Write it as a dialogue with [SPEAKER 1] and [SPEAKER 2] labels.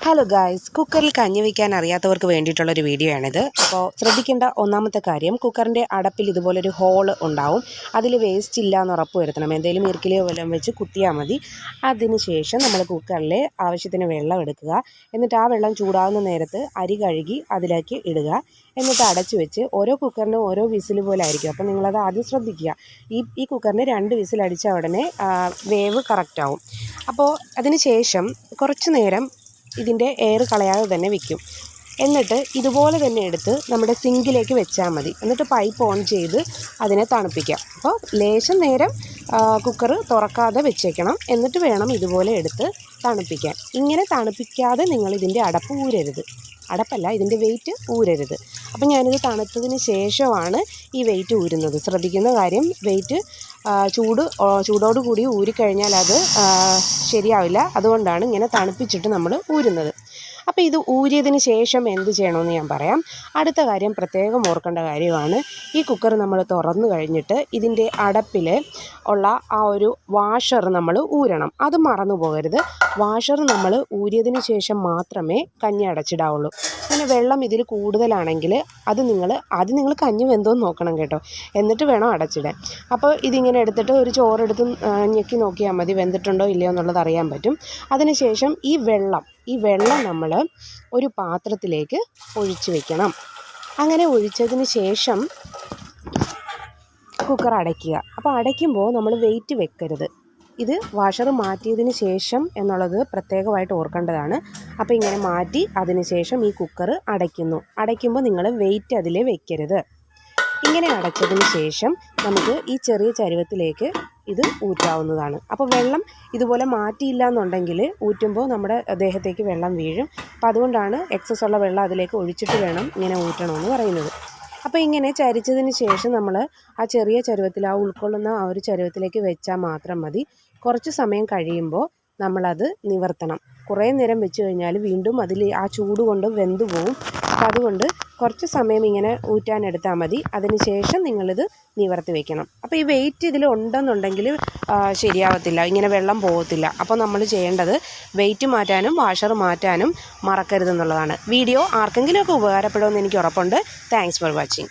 [SPEAKER 1] Hello guys കുക്കറിൽ കഞ്ഞി വയ്ക്കാൻ അറിയാത്തവർക്ക് വേണ്ടിയിട്ടുള്ള ഒരു വീഡിയോ ആണിത്. അപ്പോൾ ശ്രദ്ധിക്കേണ്ട ഒന്നാമത്തെ കാര്യം കുക്കറിന്റെ അടപ്പിൽ ഇതുപോലൊരു ഹോൾ ഉണ്ടാവും. അതിൽ വേസ്റ്റ് ഇല്ല എന്ന് ഉറപ്പ് വരുത്തണം. എന്തെങ്കിലും ഇറുക്കിലെയോ വല്ലതും വെച്ച് കുത്തിയാൽ മതി. അതിന് ശേഷം നമ്മൾ കുക്കറിൽ ആവശ്യത്തിന് വെള്ളം എടുക്കുക. എന്നിട്ട് ആ വെള്ളം ചൂടാവുന്ന നേരത്ത് അരി കഴുകി അതിലേക്ക് ഇടുക. എന്നിട്ട് അടച്ചു വെച്ച് ഓരോ കുക്കറിനും ഓരോ വിസിൽ പോലെ ആയിരിക്കും. അപ്പോൾ നിങ്ങളത് ആദ്യം ശ്രദ്ധിക്കുക. ഈ ഈ കുക്കറിന് രണ്ട് വിസിൽ അടിച്ച ഉടനെ വേവ് കറക്റ്റാവും അപ്പോൾ അതിന് ശേഷം കുറച്ച് നേരം ഇതിന്റെ എയർ കളയാതെ തന്നെ വെക്കും. എന്നിട്ട് ഇതുപോലെ തന്നെ എടുത്ത് നമ്മുടെ സിങ്കിലേക്ക് വെച്ചാൽ മതി. എന്നിട്ട് പൈപ്പ് ഓൺ ചെയ്ത് അതിനെ തണുപ്പിക്കാം. അപ്പോൾ ലേശം നേരം കുക്കർ തുറക്കാതെ വെച്ചേക്കണം. എന്നിട്ട് വേണം ഇതുപോലെ എടുത്ത് തണുപ്പിക്കാൻ. ഇങ്ങനെ തണുപ്പിക്കാതെ നിങ്ങൾ ഇതിന്റെ അടപ്പ് ഊരരുത്. അടപ്പല്ല ഇതിന്റെ വെയിറ്റ് ഊരരുത്. അപ്പം ഞാനിത് തണുത്തതിന് ശേഷമാണ് ഈ വെയിറ്റ് ഊരുന്നത്. ശ്രദ്ധിക്കുന്ന കാര്യം വെയിറ്റ് ചൂട് ചൂടോടുകൂടി ഊരിക്കഴിഞ്ഞാൽ അത് ശരിയാവില്ല. അതുകൊണ്ടാണ് ഇങ്ങനെ തണുപ്പിച്ചിട്ട് നമ്മൾ ഊരുന്നത്. അപ്പോൾ ഇത് ഊരിയതിന് ശേഷം എന്ത് ചെയ്യണമെന്ന് ഞാൻ പറയാം. അടുത്ത കാര്യം പ്രത്യേകം ഓർക്കേണ്ട കാര്യമാണ്. ഈ കുക്കർ നമ്മൾ തുറന്നു കഴിഞ്ഞിട്ട് ഇതിന്റെ അടപ്പിൽ ഉള്ള ആ ഒരു വാഷർ നമ്മൾ ഊരണം. അത് മറന്നു പോകരുത്. വാഷർ നമ്മൾ ഊരിയതിന് ശേഷം മാത്രമേ കഞ്ഞി അടച്ചിടാവുള്ളൂ. പിന്നെ വെള്ളം ഇതിൽ കൂടുതലാണെങ്കിൽ അത് നിങ്ങൾ ആദ്യം നിങ്ങൾ കഞ്ഞി വെന്തോന്ന് നോക്കണം കേട്ടോ. എന്നിട്ട് വേണം അടച്ചിടാൻ. അപ്പോൾ ഇതിങ്ങനെ എടുത്തിട്ട് ഒരു ചോറെടുത്ത് ഞെക്കി നോക്കിയാൽ മതി. വെന്തിട്ടുണ്ടോ ഇല്ലയോ എന്നുള്ളത് അറിയാൻ പറ്റും. അതിനുശേഷം ഈ വെള്ളം ഈ വെള്ളം നമ്മൾ ഒരു പാത്രത്തിലേക്ക് ഒഴിച്ചു വെക്കണം. അങ്ങനെ ഒഴിച്ചതിന് ശേഷം കുക്കർ അടയ്ക്കുക. അപ്പോൾ അടയ്ക്കുമ്പോൾ നമ്മൾ വെയിറ്റ് വെക്കരുത്. ഇത് വാഷർ മാറ്റിയതിന് ശേഷം എന്നുള്ളത് പ്രത്യേകമായിട്ട് ഓർക്കേണ്ടതാണ്. അപ്പോൾ ഇങ്ങനെ മാറ്റി അതിന് ശേഷം ഈ കുക്കർ അടയ്ക്കുന്നു. അടയ്ക്കുമ്പോൾ നിങ്ങൾ വെയിറ്റ് അതിൽ വെക്കരുത്. ഇങ്ങനെ അടച്ചതിന് ശേഷം നമുക്ക് ഈ ചെറിയ ചരുവത്തിലേക്ക് ഇത് ഊറ്റാവുന്നതാണ്. അപ്പോൾ വെള്ളം ഇതുപോലെ മാറ്റിയില്ല എന്നുണ്ടെങ്കിൽ ഊറ്റുമ്പോൾ നമ്മുടെ ദേഹത്തേക്ക് വെള്ളം വീഴും. അപ്പോൾ അതുകൊണ്ടാണ് എക്സസ് ഉള്ള വെള്ളം അതിലേക്ക് ഒഴിച്ചിട്ട് വേണം ഇങ്ങനെ ഊറ്റണമെന്ന് പറയുന്നത്. അപ്പോൾ ഇങ്ങനെ ചരിച്ചതിന് ശേഷം നമ്മൾ ആ ചെറിയ ചരുവത്തിൽ ആ ഉൾക്കൊള്ളുന്ന ആ ഒരു ചരുവത്തിലേക്ക് വെച്ചാൽ മാത്രം മതി. കുറച്ച് സമയം കഴിയുമ്പോൾ നമ്മളത് നിവർത്തണം. കുറേ നേരം വെച്ച് കഴിഞ്ഞാൽ വീണ്ടും അതിൽ ആ ചൂട് കൊണ്ട് വെന്തു പോവും അപ്പോൾ അതുകൊണ്ട് കുറച്ച് സമയം ഇങ്ങനെ ഊറ്റാനെടുത്താൽ മതി. അതിന് ശേഷം നിങ്ങളിത് നിവർത്തി വെക്കണം. അപ്പോൾ ഈ വെയിറ്റ് ഇതിൽ ഉണ്ടെന്നുണ്ടെങ്കിൽ ശരിയാവത്തില്ല. ഇങ്ങനെ വെള്ളം പോകത്തില്ല അപ്പോൾ നമ്മൾ ചെയ്യേണ്ടത് വെയിറ്റ് മാറ്റാനും വാഷർ മാറ്റാനും മറക്കരുതെന്നുള്ളതാണ്. വീഡിയോ ആർക്കെങ്കിലുമൊക്കെ ഉപകാരപ്പെടുമെന്ന് എനിക്ക് ഉറപ്പുണ്ട്. Thanks for watching